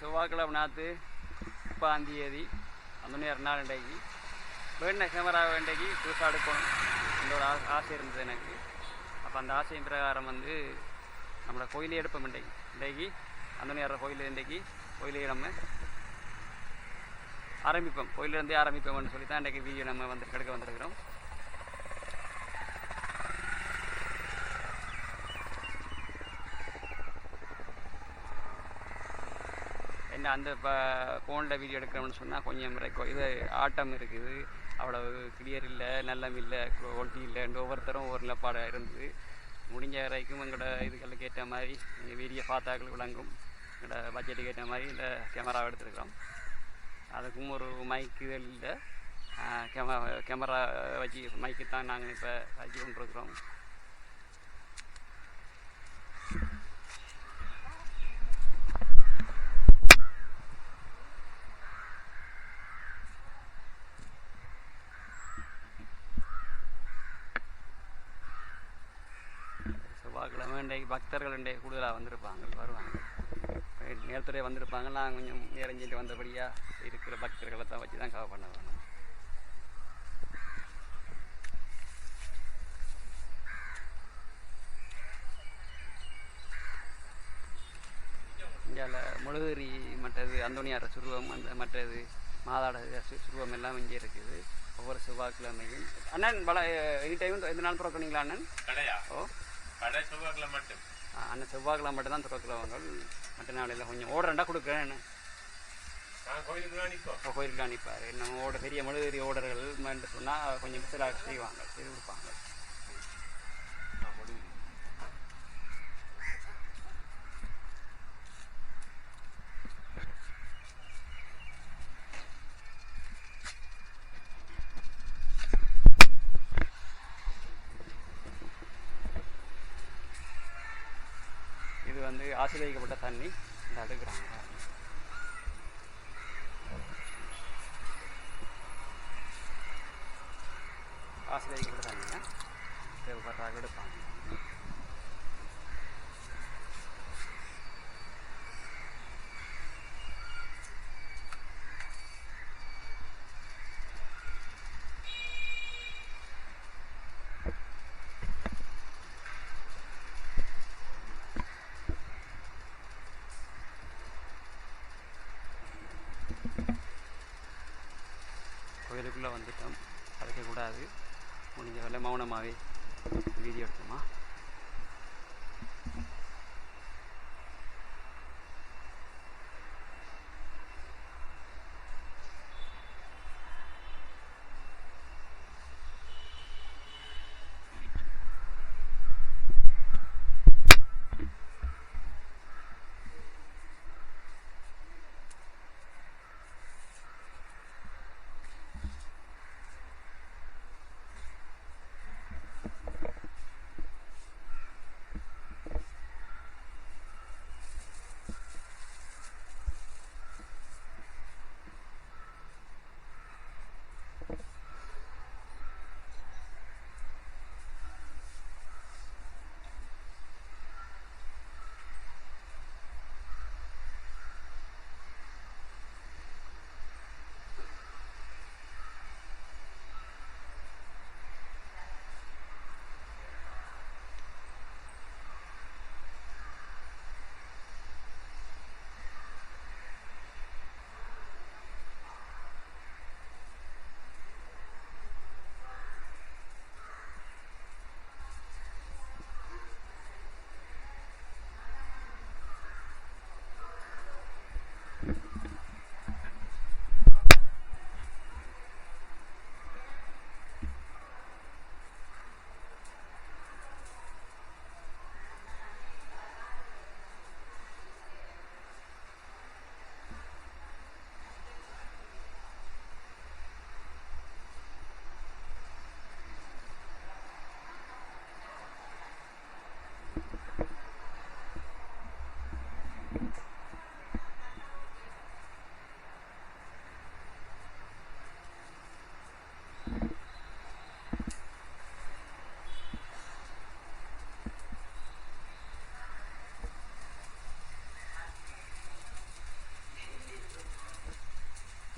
செவ்வாய்க்கிழமை நாற்று முப்பாம் தேதி அந்த நேரம் நாள் இன்றைக்கு வேண்ட கேமரா வேண்டைக்கு புதுசாக எடுக்கணும் இந்த ஒரு ஆ- ஆசை இருந்தது எனக்கு. அப்போ அந்த ஆசையின் பிரகாரம் வந்து நம்மளோட கோயிலே எடுப்போம் இன்றைக்கு. இன்றைக்கு அந்த நேரம் கோயில் இன்றைக்கு கோயிலே நம்ம ஆரம்பிப்போம். கோயிலேருந்தே ஆரம்பிப்போம்னு சொல்லி தான் இன்றைக்கு வீடியோ நம்ம வந்து கெடுக்க வந்திருக்கிறோம். என்ன அந்த இப்போ ஃபோனில் வீடியோ எடுக்கிறோம்னு சொன்னால் கொஞ்சம் ரெக்கோ இது ஆட்டம் இருக்குது. அவ்வளவு கிளியர் இல்லை நல்லம் இல்லை குவாலிட்டி இல்லைன்னு ஒவ்வொருத்தரும் ஒவ்வொரு நிலப்பாடாக இருந்தது. முடிஞ்ச வரைக்கும் எங்களோட இதுகளுக்கு ஏற்ற மாதிரி வீடியோ பார்த்தாக்கள் விளங்கும். எங்களோட பட்ஜெட்டுக்கு ஏற்ற மாதிரி இந்த கேமராவை எடுத்துருக்கிறோம். அதுக்கும் ஒரு மைக்கு இல்லை. கேமரா கேமரா வச்சு மைக்கு தான் நாங்கள் இப்போ வச்சு கொண்டிருக்கிறோம் செவ்வாய்க்கிழமை இன்றைக்கு பக்தர்கள் இன்றைக்கு கூடுதலாக வந்திருப்பாங்க. வருவாங்க. நேரத்துலேயே வந்திருப்பாங்க. நான் கொஞ்சம் நேரஞ்சிட்டு வந்தபடியாக இருக்கிற பக்தர்களை தான் வச்சு தான் கவர் பண்ண வேணும். இங்கே முழுகரி மற்றது அந்தோனியார் சுருவம் அந்த மற்றது மாதாட சுருவம் எல்லாம் இங்கே இருக்குது. ஒவ்வொரு செவ்வாய்க்கிழமையும். அண்ணன் பல எனி டைம் எந்த நாள் திறக்கணுங்களா அண்ணன்? கடையா? ஓ கடை செவ்வாய்க்கிழமை மட்டும். அண்ணன் செவ்வாய்க்கிழமை மட்டும் தான் திறக்கிறவங்க மற்ற நாளில் கொஞ்சம் ஓடரண்டா கொடுக்குறேன் என்ன? கோயிலுக்கு கோயிலுக்கு அனுப்பார் நம்ம ஓட பெரிய மழுதறி ஓடர்கள் சொன்னால் கொஞ்சம் சில செய்வாங்க. செய்து கொடுப்பாங்க இது வந்து ஆசீர்வதிக்கப்பட்ட தண்ணி இந்த அடுக்கிறாங்க. ஆசீர்வதிக்கப்பட்ட ஆசிரியக்கப்பட்ட எடுப்பாங்க. கோயிலுக்குள்ளே வந்துட்டோம். அழைக்கக்கூடாது முடிஞ்ச வேலை மௌனமாகவே வீடியோ எடுத்தோமா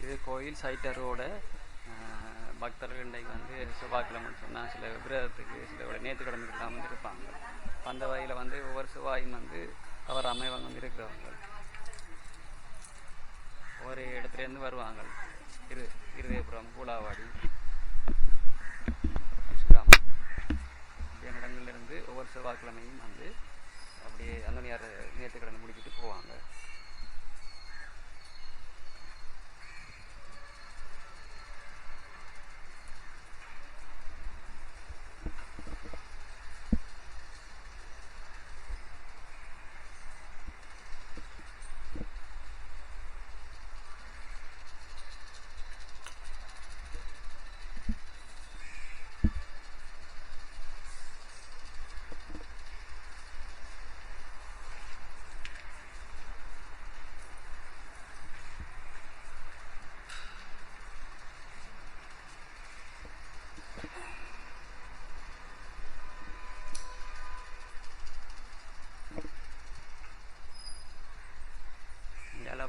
இது கோயில் சைட்டரோட பக்தர்கள் இன்றைக்கு வந்து செவ்வாய்க்கிழமைன்னு சொன்னால் சில விரதத்துக்கு சில நேற்றுக்கிழமைக்கெல்லாம் வந்து இருப்பாங்க. அந்த வகையில் வந்து ஒவ்வொரு செவ்வாயும் வந்து அவர் அமைவங்க வந்து இருக்கிறவங்க ஒவ்வொரு இடத்துலேருந்து வருவாங்க. இரு இருதயபுரம் கூலாவாடி கிராமம் இப்படியான ஒவ்வொரு செவ்வாய்க்கிழமையும் வந்து அப்படியே அந்தனியார் நேற்றுக்கிழமை முடிச்சுட்டு போவாங்க.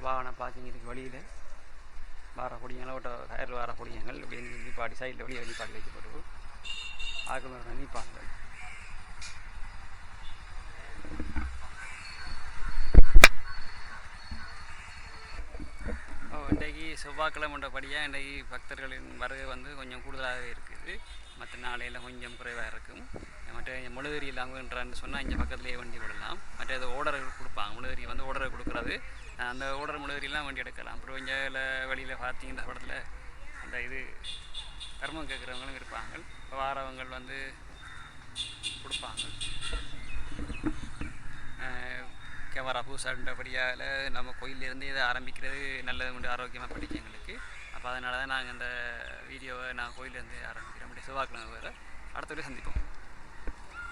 வாகனம் பார்க்கிங் இருக்குது வழியில். வார பொடியங்களை ஓட்ட கயர் வார பொடியங்கள் இப்படி சைடில் வெளியே நிப்பாடி வைக்கப்பட்டு ஆக்கள் நிற்பாங்க இன்றைக்கு செவ்வாய்க்கிழமைன்றபடியாக இன்றைக்கு பக்தர்களின் வருகை வந்து கொஞ்சம் கூடுதலாகவே இருக்குது. மற்ற நாளையில் கொஞ்சம் குறைவாக இருக்கும். மற்ற முழுதறி இல்லாமன்றான்னு சொன்னால் இங்கே பக்கத்துலேயே வண்டி விடலாம். மற்ற இது ஓர்டர்கள் கொடுப்பாங்க. முழுதறி வந்து ஓடரை கொடுக்குறது. அந்த ஓடுற முழுதறிலாம் வண்டி எடுக்கலாம். அப்புறம் இங்கே வெளியில் பார்த்தீங்கன்னா இந்த படத்தில் அந்த இது கர்மம் கேட்குறவங்களும் இருப்பாங்க. வாரவங்கள் வந்து கொடுப்பாங்க. கேமரா பூசாண்டபடியால் நம்ம கோயிலேருந்து இதை ஆரம்பிக்கிறது நல்லது உண்டு ஆரோக்கியமாக படிக்க எங்களுக்கு. அப்போ அதனால தான் நாங்கள் இந்த வீடியோவை நான் கோயிலேருந்து ஆரம்பிக்கிறோம் அப்படி செவ்வாய்க்கிழமை வேறு. அடுத்த சந்திப்போம்.